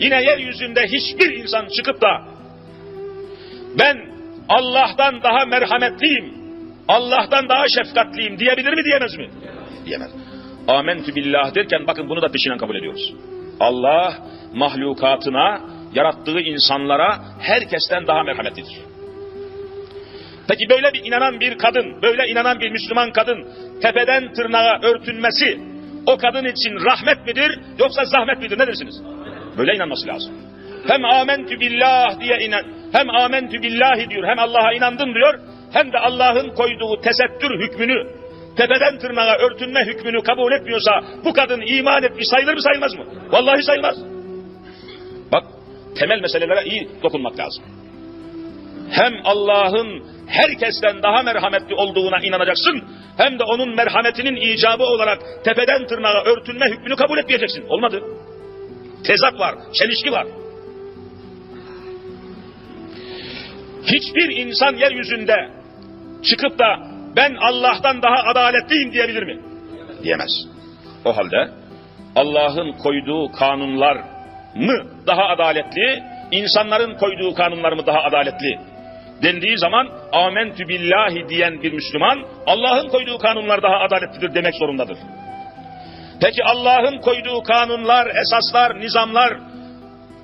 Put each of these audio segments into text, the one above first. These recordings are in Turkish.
yine yeryüzünde hiçbir insan çıkıp da ben Allah'tan daha merhametliyim, Allah'tan daha şefkatliyim diyebilir mi diyemez mi? Diyemez. Amentü billah derken bakın bunu da peşinen kabul ediyoruz. Allah mahlukatına, yarattığı insanlara herkesten daha merhametlidir. Peki böyle bir inanan bir kadın, böyle inanan bir Müslüman kadın tepeden tırnağa örtünmesi o kadın için rahmet midir yoksa zahmet midir ne dersiniz? Böyle inanması lazım. Hem amentü billah diye inan, hem amentü billahi diyor, hem Allah'a inandım diyor, hem de Allah'ın koyduğu tesettür hükmünü, tepeden tırnağa örtünme hükmünü kabul etmiyorsa bu kadın iman etmiş sayılır mı sayılmaz mı? Vallahi sayılmaz. Bak temel meselelere iyi dokunmak lazım. Hem Allah'ın herkesten daha merhametli olduğuna inanacaksın, hem de onun merhametinin icabı olarak tepeden tırnağa örtünme hükmünü kabul etmeyeceksin. Olmadı. Tezat var, çelişki var. Hiçbir insan yeryüzünde çıkıp da ben Allah'tan daha adaletliyim diyebilir mi? Diyemez. O halde Allah'ın koyduğu kanunlar mı daha adaletli, insanların koyduğu kanunlar mı daha adaletli dendiği zaman amentü billahi diyen bir Müslüman Allah'ın koyduğu kanunlar daha adaletlidir demek zorundadır. Peki Allah'ın koyduğu kanunlar, esaslar, nizamlar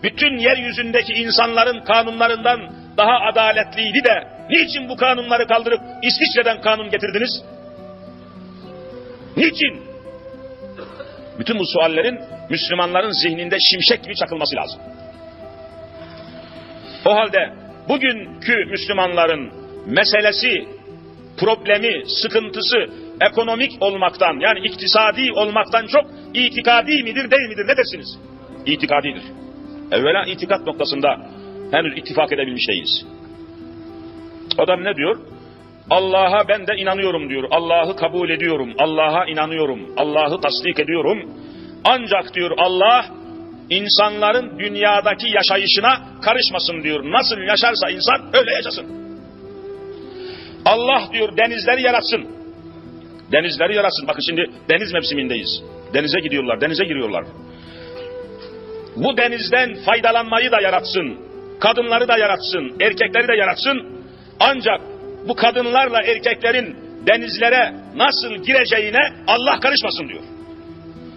bütün yeryüzündeki insanların kanunlarından daha adaletliydi de niçin bu kanunları kaldırıp İsviçre'den kanun getirdiniz? Niçin? Bütün bu suallerin Müslümanların zihninde şimşek gibi çakılması lazım. O halde bugünkü Müslümanların meselesi, problemi, sıkıntısı ekonomik olmaktan yani iktisadi olmaktan çok itikadi midir değil midir ne dersiniz? İtikadidir. Evvela itikat noktasında henüz ittifak edebilmiş değiliz. Adam ne diyor? Allah'a ben de inanıyorum diyor. Allah'ı kabul ediyorum. Allah'a inanıyorum. Allah'ı tasdik ediyorum. Ancak diyor Allah insanların dünyadaki yaşayışına karışmasın diyor. Nasıl yaşarsa insan öyle yaşasın. Allah diyor denizleri yaratsın. Denizleri yaratsın. Bakın şimdi deniz mevsimindeyiz. Denize gidiyorlar, denize giriyorlar. Bu denizden faydalanmayı da yaratsın. Kadınları da yaratsın, erkekleri de yaratsın. Ancak bu kadınlarla erkeklerin denizlere nasıl gireceğine Allah karışmasın diyor.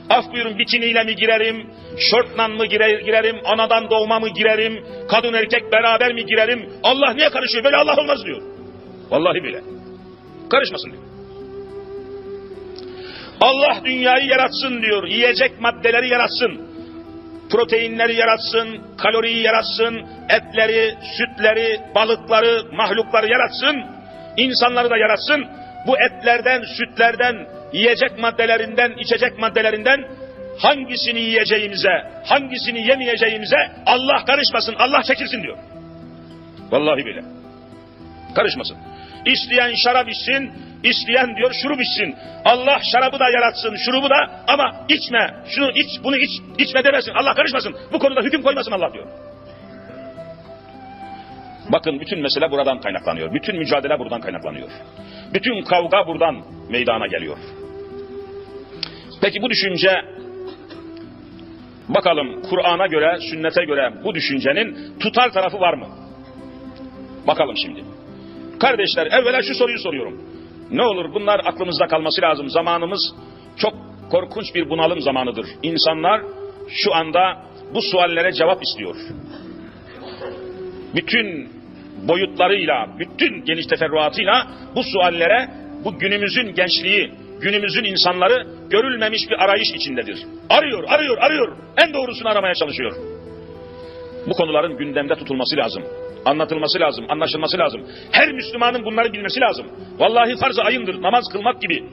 Af buyurun bikiniyle mi girerim, şortla mı girerim, anadan doğma mı girerim, kadın erkek beraber mi girerim? Allah niye karışıyor? Böyle Allah olmaz diyor. Vallahi bile. Karışmasın diyor. Allah dünyayı yaratsın diyor. Yiyecek maddeleri yaratsın. Proteinleri yaratsın, kaloriyi yaratsın, etleri, sütleri, balıkları, mahlukları yaratsın. insanları da yaratsın. Bu etlerden, sütlerden, yiyecek maddelerinden, içecek maddelerinden hangisini yiyeceğimize, hangisini yemeyeceğimize Allah karışmasın, Allah çekilsin diyor. Vallahi bile. Karışmasın. İsteyen şarap içsin, isteyen diyor şurup içsin. Allah şarabı da yaratsın, şurubu da ama içme, şunu iç, bunu iç, içme demesin. Allah karışmasın. Bu konuda hüküm koymasın Allah diyor. Bakın bütün mesele buradan kaynaklanıyor. Bütün mücadele buradan kaynaklanıyor. Bütün kavga buradan meydana geliyor. Peki bu düşünce bakalım Kur'an'a göre, sünnete göre bu düşüncenin tutar tarafı var mı? Bakalım şimdi. Kardeşler evvela şu soruyu soruyorum. Ne olur bunlar aklımızda kalması lazım. Zamanımız çok korkunç bir bunalım zamanıdır. İnsanlar şu anda bu suallere cevap istiyor. Bütün boyutlarıyla, bütün geniş teferruatıyla bu suallere bu günümüzün gençliği, günümüzün insanları görülmemiş bir arayış içindedir. Arıyor, arıyor, arıyor. En doğrusunu aramaya çalışıyor. Bu konuların gündemde tutulması lazım. Anlatılması lazım, anlaşılması lazım. Her Müslümanın bunları bilmesi lazım. Vallahi farz-ı ayındır, namaz kılmak gibi.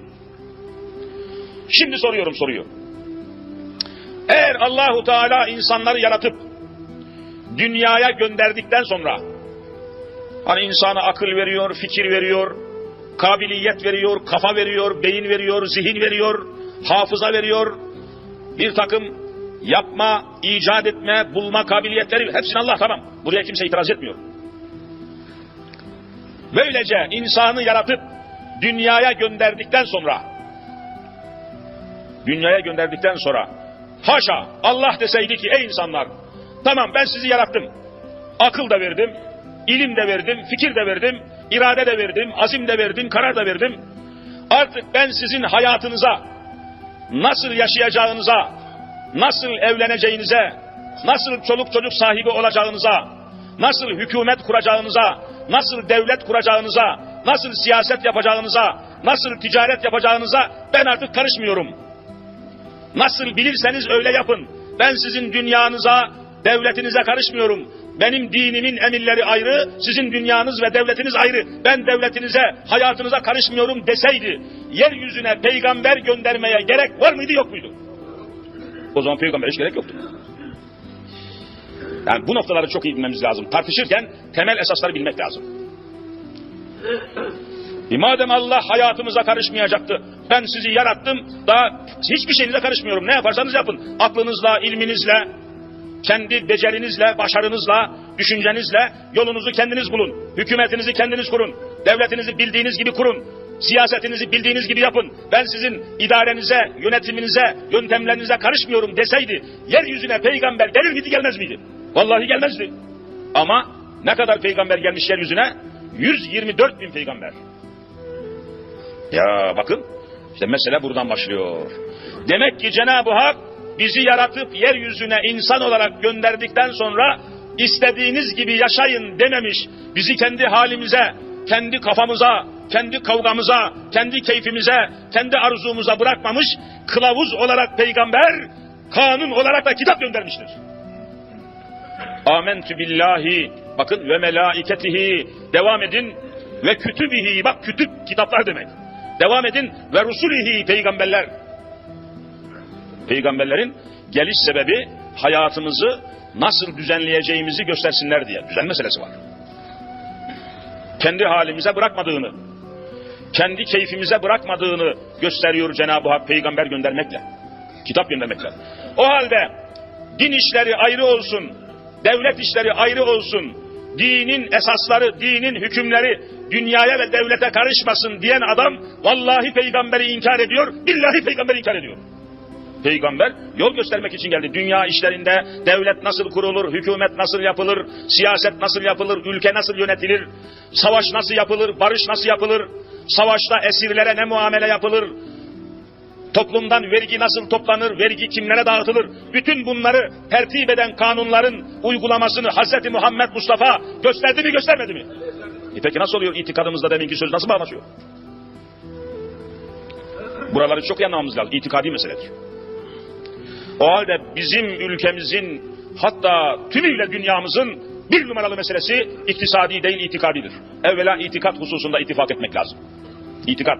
Şimdi soruyorum soruyu. Eğer Allahu Teala insanları yaratıp dünyaya gönderdikten sonra hani insana akıl veriyor, fikir veriyor, kabiliyet veriyor, kafa veriyor, beyin veriyor, zihin veriyor, hafıza veriyor, bir takım yapma, icat etme, bulma kabiliyetleri hepsini Allah tamam. Buraya kimse itiraz etmiyor. Böylece insanı yaratıp dünyaya gönderdikten sonra dünyaya gönderdikten sonra haşa Allah deseydi ki ey insanlar Tamam ben sizi yarattım. Akıl da verdim, ilim de verdim, fikir de verdim, irade de verdim, azim de verdim, karar da verdim. Artık ben sizin hayatınıza, nasıl yaşayacağınıza, nasıl evleneceğinize, nasıl çoluk çocuk sahibi olacağınıza, nasıl hükümet kuracağınıza, nasıl devlet kuracağınıza, nasıl siyaset yapacağınıza, nasıl ticaret yapacağınıza ben artık karışmıyorum. Nasıl bilirseniz öyle yapın. Ben sizin dünyanıza, devletinize karışmıyorum. Benim dinimin emirleri ayrı, sizin dünyanız ve devletiniz ayrı. Ben devletinize, hayatınıza karışmıyorum deseydi, yeryüzüne peygamber göndermeye gerek var mıydı yok muydu? O zaman peygamber hiç gerek yoktu. Yani bu noktaları çok iyi bilmemiz lazım. Tartışırken temel esasları bilmek lazım. E madem Allah hayatımıza karışmayacaktı, ben sizi yarattım, daha hiçbir şeyinize karışmıyorum. Ne yaparsanız yapın. Aklınızla, ilminizle, kendi becerinizle, başarınızla, düşüncenizle yolunuzu kendiniz bulun. Hükümetinizi kendiniz kurun. Devletinizi bildiğiniz gibi kurun. Siyasetinizi bildiğiniz gibi yapın. Ben sizin idarenize, yönetiminize, yöntemlerinize karışmıyorum deseydi, yeryüzüne peygamber gelir miydi gelmez miydi? Vallahi gelmezdi. Ama ne kadar peygamber gelmiş yeryüzüne? 124 bin peygamber. Ya bakın işte mesele buradan başlıyor. Demek ki Cenab-ı Hak bizi yaratıp yeryüzüne insan olarak gönderdikten sonra istediğiniz gibi yaşayın dememiş. Bizi kendi halimize, kendi kafamıza, kendi kavgamıza, kendi keyfimize, kendi arzumuza bırakmamış. Kılavuz olarak peygamber, kanun olarak da kitap göndermiştir. Amentü billahi bakın ve melaiketihi devam edin ve kütübihi bak kütüp kitaplar demek. Devam edin ve rusulihi peygamberler. Peygamberlerin geliş sebebi hayatımızı nasıl düzenleyeceğimizi göstersinler diye. Düzen meselesi var. Kendi halimize bırakmadığını, kendi keyfimize bırakmadığını gösteriyor Cenab-ı Hak peygamber göndermekle. Kitap göndermekle. O halde din işleri ayrı olsun, devlet işleri ayrı olsun, dinin esasları, dinin hükümleri dünyaya ve devlete karışmasın diyen adam vallahi peygamberi inkar ediyor, billahi peygamberi inkar ediyor. Peygamber yol göstermek için geldi. Dünya işlerinde devlet nasıl kurulur, hükümet nasıl yapılır, siyaset nasıl yapılır, ülke nasıl yönetilir, savaş nasıl yapılır, barış nasıl yapılır, savaşta esirlere ne muamele yapılır, toplumdan vergi nasıl toplanır, vergi kimlere dağıtılır, bütün bunları tertip eden kanunların uygulamasını Hz. Muhammed Mustafa gösterdi mi göstermedi mi? E peki nasıl oluyor itikadımızda deminki söz nasıl bağlaşıyor? Buraları çok iyi anlamamız lazım. İtikadi meseledir. O halde bizim ülkemizin hatta tümüyle dünyamızın bir numaralı meselesi iktisadi değil itikadidir. Evvela itikat hususunda ittifak etmek lazım. İtikat.